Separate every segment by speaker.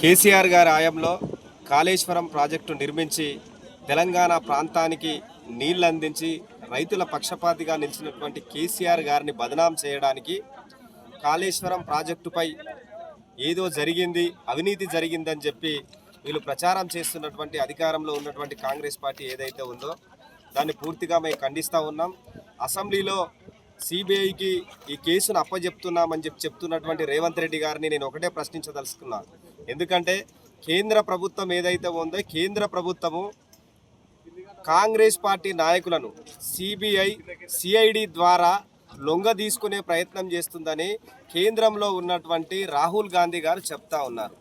Speaker 1: కేసీఆర్ గారి ఆయంలో కాళేశ్వరం ప్రాజెక్టు నిర్మించి తెలంగాణ ప్రాంతానికి నీళ్ళు అందించి రైతుల పక్షపాతిగా నిలిచినటువంటి కేసీఆర్ గారిని బదనాం చేయడానికి కాళేశ్వరం ప్రాజెక్టుపై ఏదో జరిగింది అవినీతి జరిగిందని చెప్పి వీళ్ళు ప్రచారం చేస్తున్నటువంటి అధికారంలో ఉన్నటువంటి కాంగ్రెస్ పార్టీ ఏదైతే ఉందో దాన్ని పూర్తిగా మేము ఖండిస్తూ ఉన్నాం. అసెంబ్లీలో సిబిఐకి ఈ కేసును అప్పజెప్తున్నామని చెప్పి చెప్తున్నటువంటి రేవంత్ రెడ్డి గారిని నేను ఒకటే ప్రశ్నించదలుచుకున్నాను ఎందుకంటే కేంద్ర ప్రభుత్వం ఏదైతే ఉందో కేంద్ర ప్రభుత్వము కాంగ్రెస్ పార్టీ నాయకులను సిబిఐ సిఐడి ద్వారా లొంగ తీసుకునే ప్రయత్నం చేస్తుందని కేంద్రంలో ఉన్నటువంటి రాహుల్ గాంధీ గారు చెప్తా ఉన్నారు.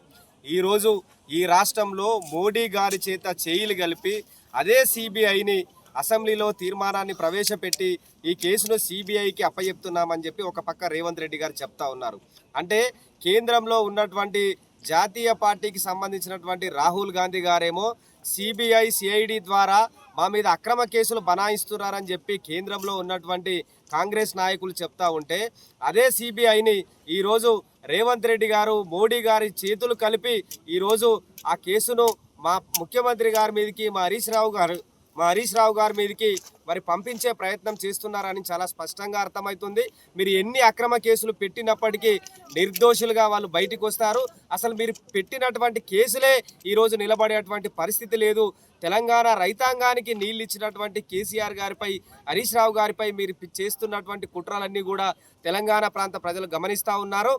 Speaker 1: ఈరోజు ఈ రాష్ట్రంలో మోడీ గారి చేత చేయిలు కలిపి అదే సిబిఐని అసెంబ్లీలో తీర్మానాన్ని ప్రవేశపెట్టి ఈ కేసును సిబిఐకి అప్పచెప్తున్నామని చెప్పి ఒక పక్క రేవంత్ రెడ్డి గారు చెప్తా ఉన్నారు. అంటే కేంద్రంలో ఉన్నటువంటి జాతీయ పార్టీకి సంబంధించినటువంటి రాహుల్ గాంధీ గారేమో సిబిఐ సిఐడి ద్వారా మా మీద అక్రమ కేసులు బనాయిస్తున్నారని చెప్పి కేంద్రంలో ఉన్నటువంటి కాంగ్రెస్ నాయకులు చెప్తా ఉంటే అదే సిబిఐని ఈరోజు రేవంత్ రెడ్డి గారు మోడీ గారి చేతులు కలిపి ఈరోజు ఆ కేసును మా ముఖ్యమంత్రి గారి మీదకి మా హరీష్ రావు గారు మా హరీష్ రావు గారి మీదకి మరి పంపించే ప్రయత్నం చేస్తున్నారని చాలా స్పష్టంగా అర్థమవుతుంది. మీరు ఎన్ని అక్రమ కేసులు పెట్టినప్పటికీ నిర్దోషులుగా వాళ్ళు బయటికి వస్తారు. అసలు మీరు పెట్టినటువంటి కేసులే ఈరోజు నిలబడేటువంటి పరిస్థితి లేదు. తెలంగాణ రైతాంగానికి నీళ్ళు ఇచ్చినటువంటి కేసీఆర్ గారిపై హరీష్ రావు గారిపై మీరు చేస్తున్నటువంటి కుట్రలన్నీ కూడా తెలంగాణ ప్రాంత ప్రజలు గమనిస్తూ ఉన్నారు.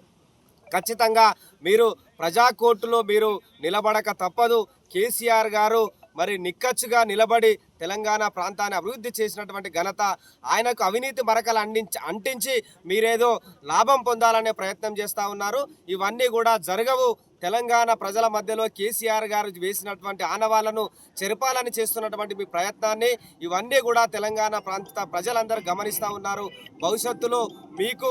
Speaker 1: ఖచ్చితంగా మీరు ప్రజా కోర్టులో మీరు నిలబడక తప్పదు. కేసీఆర్ గారు మరి నిక్కచ్చుగా నిలబడి తెలంగాణ ప్రాంతాన్ని అభివృద్ధి చేసినటువంటి ఘనత ఆయనకు అవినీతి మరకలు అందించి అంటించి మీరేదో లాభం పొందాలనే ప్రయత్నం చేస్తూ ఉన్నారు. ఇవన్నీ కూడా జరగవు. తెలంగాణ ప్రజల మధ్యలో కేసీఆర్ గారు వేసినటువంటి ఆనవాళ్ళను చెరపాలని చేస్తున్నటువంటి మీ ప్రయత్నాన్ని ఇవన్నీ కూడా తెలంగాణ ప్రాంత ప్రజలందరూ గమనిస్తూ ఉన్నారు. భవిష్యత్తులో మీకు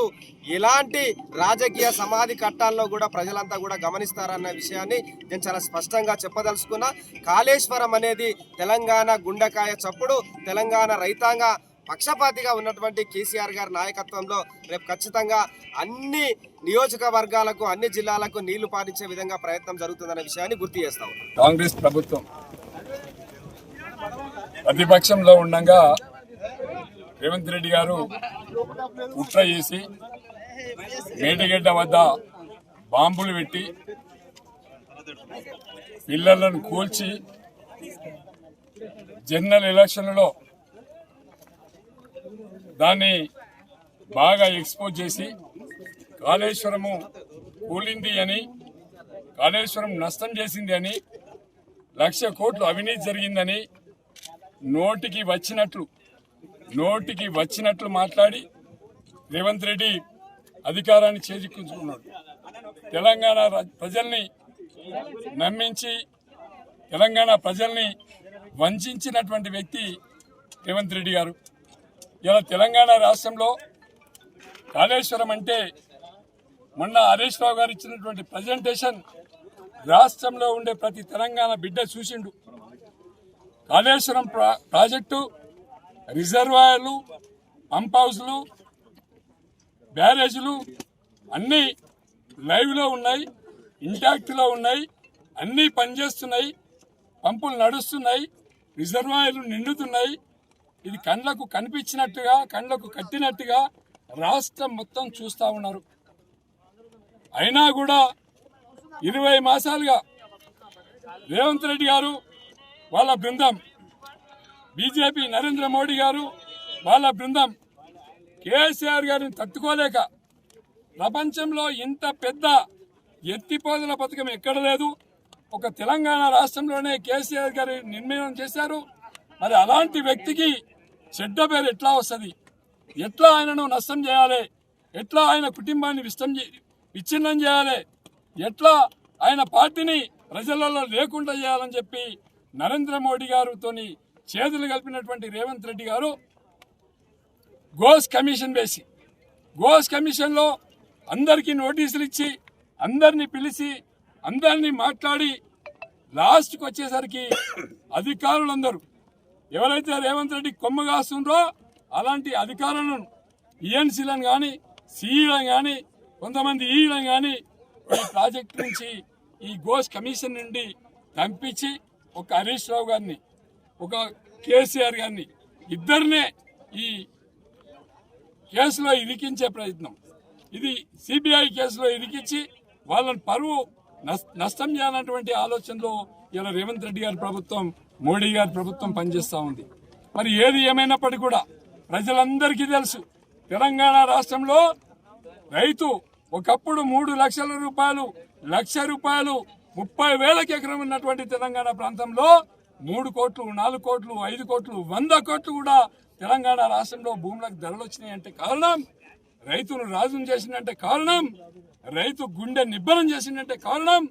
Speaker 1: ఎలాంటి రాజకీయ సమాధి కట్టాల్లో కూడా ప్రజలంతా కూడా గమనిస్తారన్న విషయాన్ని నేను చాలా స్పష్టంగా చెప్పదలుచుకున్నా. కాళేశ్వరం అనేది తెలంగాణ గుండెకాయ చప్పుడు. తెలంగాణ రైతాంగ పక్షపాతిగా ఉన్నటువంటి కేసీఆర్ గారి నాయకత్వంలో రేపు ఖచ్చితంగా అన్ని నియోజకవర్గాలకు అన్ని జిల్లాలకు నీళ్ళు పాటించే విధంగా ప్రయత్నం జరుగుతుందనే విషయాన్ని గుర్తు చేస్తాం.
Speaker 2: కాంగ్రెస్ ప్రభుత్వం ప్రతిపక్షంలో ఉండగా రేవంత్ రెడ్డి గారు కుట్ర చేసి మేడిగడ్డ వద్ద బాంబులు పెట్టి పిల్లలను కూల్చి జనరల్ ఎలక్షన్లో దాన్ని బాగా ఎక్స్పోజ్ చేసి కాళేశ్వరము కూలింది అని కాళేశ్వరం నష్టం చేసింది అని లక్ష కోట్లు అవినీతి జరిగిందని నోటికి వచ్చినట్లు నోటికి వచ్చినట్లు మాట్లాడి రేవంత్ రెడ్డి అధికారాన్ని చేజిక్కించుకున్నాడు. తెలంగాణ ప్రజల్ని నమ్మించి తెలంగాణ ప్రజల్ని వంచినటువంటి వ్యక్తి రేవంత్ రెడ్డి గారు. ఇలా తెలంగాణ రాష్ట్రంలో కాళేశ్వరం అంటే మొన్న హరీష్ రావు గారు ఇచ్చినటువంటి ప్రజెంటేషన్ రాష్ట్రంలో ఉండే ప్రతి తెలంగాణ బిడ్డ చూసిండు. కాళేశ్వరం ప్రా- ప్రాజెక్టు రిజర్వాయర్లు పంప్ హౌస్లు బ్యారేజ్లు అన్నీ లైవ్లో ఉన్నాయి ఇంటాక్ట్లో ఉన్నాయి అన్నీ పనిచేస్తున్నాయి పంపులు నడుస్తున్నాయి రిజర్వాయర్లు నిండుతున్నాయి ఇది కళ్ళకు కనిపించినట్టుగా కళ్ళకు కట్టినట్టుగా రాష్ట్రం మొత్తం చూస్తూ ఉన్నారు. అయినా కూడా ఇరవై మాసాలుగా రేవంత్ రెడ్డి గారు వాళ్ళ బృందం బీజేపీ నరేంద్ర మోడీ గారు వాళ్ళ బృందం కేసీఆర్ గారిని తట్టుకోలేక ప్రపంచంలో ఇంత పెద్ద ఎత్తిపోదల పథకం ఎక్కడ లేదు. ఒక తెలంగాణ రాష్ట్రంలోనే కేసీఆర్ గారు నిర్ణయం చేశారు. మరి అలాంటి వ్యక్తికి చెడ్డ పేరు ఎట్లా వస్తుంది? ఎట్లా ఆయనను నష్టం చేయాలి? ఎట్లా ఆయన కుటుంబాన్ని విష్టం విచ్ఛిన్నం చేయాలి? ఎట్లా ఆయన పార్టీని ప్రజలలో లేకుండా చేయాలని చెప్పి నరేంద్ర మోడీ గారితో చేతులు కలిపినటువంటి రేవంత్ రెడ్డి గారు గోస్ కమిషన్ వేసి గోస్ కమిషన్లో అందరికీ నోటీసులు ఇచ్చి అందరినీ పిలిచి అందరినీ మాట్లాడి లాస్ట్కి వచ్చేసరికి అధికారులందరూ ఎవరైతే రేవంత్ రెడ్డి కొమ్మగాస్తుండ్రో అలాంటి అధికారులను ఈఎన్సీలను కానీ సిఈలను కానీ కొంతమంది ఈలను కానీ ఈ ప్రాజెక్ట్ నుంచి ఈ గోస్ కమిషన్ నుండి పంపించి ఒక హరీష్ రావు గారిని ఒక కేసీఆర్ గారిని ఇద్దరినే ఈ కేసులో ఇరికించే ప్రయత్నం. ఇది సిబిఐ కేసులో ఇరికించి వాళ్ళని పరువు నష్టం చేయాలన్నటువంటి ఆలోచనలో ఇలా రేవంత్ రెడ్డి గారి ప్రభుత్వం మోడీ గారి ప్రభుత్వం పనిచేస్తూ ఉంది. మరి ఏది ఏమైనప్పటికీ కూడా ప్రజలందరికీ తెలుసు తెలంగాణ రాష్ట్రంలో రైతు ఒకప్పుడు మూడు లక్షల రూపాయలు లక్ష రూపాయలు ముప్పై వేలకు ఎకరం ఉన్నటువంటి తెలంగాణ ప్రాంతంలో మూడు కోట్లు నాలుగు కోట్లు ఐదు కోట్లు వంద కోట్లు కూడా తెలంగాణ రాష్ట్రంలో భూములకు ధరలు వచ్చినాయంటే కారణం రైతును రాజును చేసిందంటే కారణం రైతు గుండె నిబ్బరం చేసిందంటే కారణం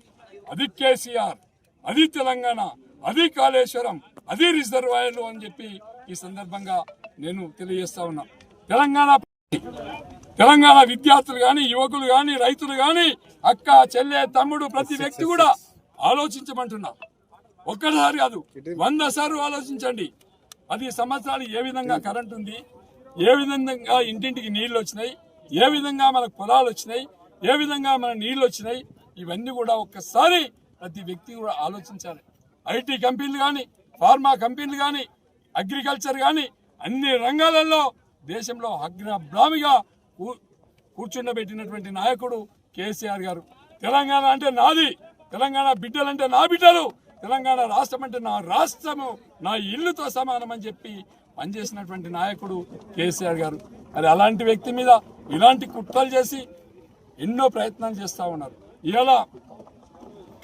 Speaker 2: అది కేసీఆర్ అది తెలంగాణ. అది కాళేశ్వరం అది రిజర్వాయర్లు అని చెప్పి ఈ సందర్భంగా నేను తెలియజేస్తా ఉన్నా. తెలంగాణ తెలంగాణ విద్యార్థులు గాని యువకులు గాని రైతులు గాని అక్క చెల్లె తమ్ముడు ప్రతి వ్యక్తి కూడా ఆలోచించమంటున్నా. ఒక్కసారి కాదు వంద సార్లు ఆలోచించండి. పది సంవత్సరాలు ఏ విధంగా కరెంట్ ఉంది? ఏ విధంగా ఇంటింటికి నీళ్ళు వచ్చినాయి? ఏ విధంగా మనకు పొలాలు వచ్చినాయి? ఏ విధంగా మన నీళ్ళు వచ్చినాయి? ఇవన్నీ కూడా ఒక్కసారి ప్రతి వ్యక్తి కూడా ఆలోచించాలి. ఐటీ కంపెనీలు కానీ ఫార్మా కంపెనీలు కానీ అగ్రికల్చర్ కానీ అన్ని రంగాలలో దేశంలో అగ్రభ్రామిగా కూర్చుండబెట్టినటువంటి నాయకుడు కేసీఆర్ గారు. తెలంగాణ అంటే నాది తెలంగాణ బిడ్డలంటే నా బిడ్డలు తెలంగాణ రాష్ట్రం అంటే నా రాష్ట్రము నా ఇల్లుతో సమానం అని చెప్పి పనిచేసినటువంటి నాయకుడు కేసీఆర్ గారు. మరి అలాంటి వ్యక్తి మీద ఇలాంటి కుట్రలు చేసి ఎన్నో ప్రయత్నాలు చేస్తూ ఉన్నారు. ఇలా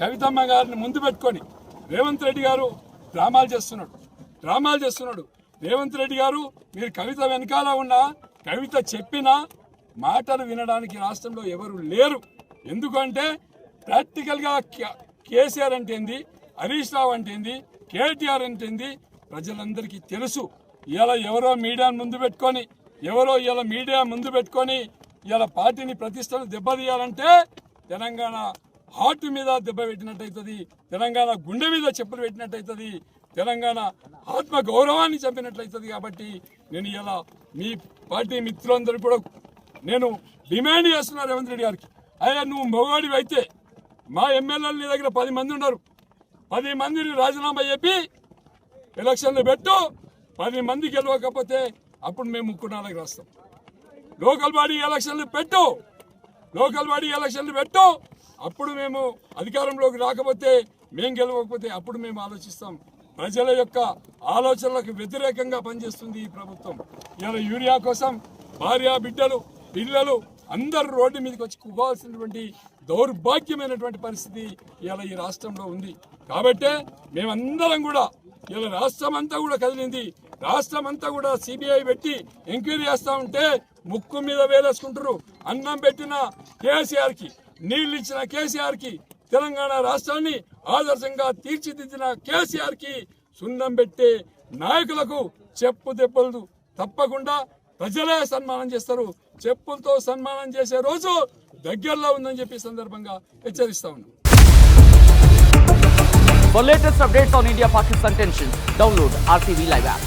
Speaker 2: కవితమ్మ గారిని ముందు పెట్టుకొని రేవంత్ రెడ్డి గారు డ్రామాలు చేస్తున్నాడు. డ్రామాలు చేస్తున్నాడు. రేవంత్ రెడ్డి గారు మీరు కవిత వెనకాల ఉన్న కవిత చెప్పిన మాటలు వినడానికి రాష్ట్రంలో ఎవరు లేరు. ఎందుకంటే ప్రాక్టికల్గా కే- కేసీఆర్ అంటే ఏంది హరీష్ రావు అంటే ఏంది కేటీఆర్ అంటే ఏంది ప్రజలందరికీ తెలుసు. ఇలా ఎవరో మీడియాను ముందు పెట్టుకొని ఎవరో ఇలా మీడియా ముందు పెట్టుకొని ఇలా పార్టీని ప్రతిష్టలు దెబ్బతీయాలంటే తెలంగాణ హార్ట్ మీద దెబ్బ పెట్టినట్టయితుంది తెలంగాణ గుండె మీద చెప్పులు పెట్టినట్టయితుంది తెలంగాణ ఆత్మ గౌరవాన్ని చంపినట్లయితుంది కాబట్టి నేను ఇలా మీ పార్టీ మిత్రులందరూ కూడా నేను డిమాండ్ చేస్తున్నా రేవంత్ రెడ్డి గారికి. అయ్యా నువ్వు మగవాడివి అయితే మా ఎమ్మెల్యేలు నీ దగ్గర పది మంది ఉన్నారు. పది మందిని రాజీనామా చెప్పి ఎలక్షన్లు పెట్టు పది మంది గెలవకపోతే అప్పుడు మేము ముక్కునాలకు రాస్తాం. లోకల్ బాడీ ఎలక్షన్లు పెట్టు లోకల్ బాడీ ఎలక్షన్లు పెట్టు అప్పుడు మేము అధికారంలోకి రాకపోతే మేము గెలవకపోతే అప్పుడు మేము ఆలోచిస్తాం. ప్రజల యొక్క ఆలోచనలకు వ్యతిరేకంగా పనిచేస్తుంది ఈ ప్రభుత్వం. ఇలా యూరియా కోసం భార్య బిడ్డలు పిల్లలు అందరు రోడ్డు మీదకి వచ్చి కువ్వాల్సినటువంటి దౌర్భాగ్యమైనటువంటి పరిస్థితి ఇలా ఈ రాష్ట్రంలో ఉంది. కాబట్టే మేమందరం కూడా ఇలా రాష్ట్రం అంతా కూడా కదిలింది. రాష్ట్రం అంతా కూడా సిబిఐ పెట్టి ఎంక్వైరీ చేస్తా ఉంటే ముక్కు మీద వేలేసుకుంటారు అన్నం పెట్టిన కేసీఆర్కి నీళ్ళు ఇచ్చిన కేసీఆర్కి తెలంగాణ రాష్ట్రాన్ని ఆదర్శంగా తీర్చిదిద్దిన కేసీఆర్కి సున్నం పెట్టే నాయకులకు చెప్పు దెబ్బలు తప్పకుండా ప్రజలే సన్మానం చేస్తారు చెప్పులతో సన్మానం చేసే రోజు దగ్గరలో ఉందని చెప్పి సందర్భంగా హెచ్చరిస్తా ఉన్నాం
Speaker 3: For latest updates on India Pakistan tensions, download RTV Live app.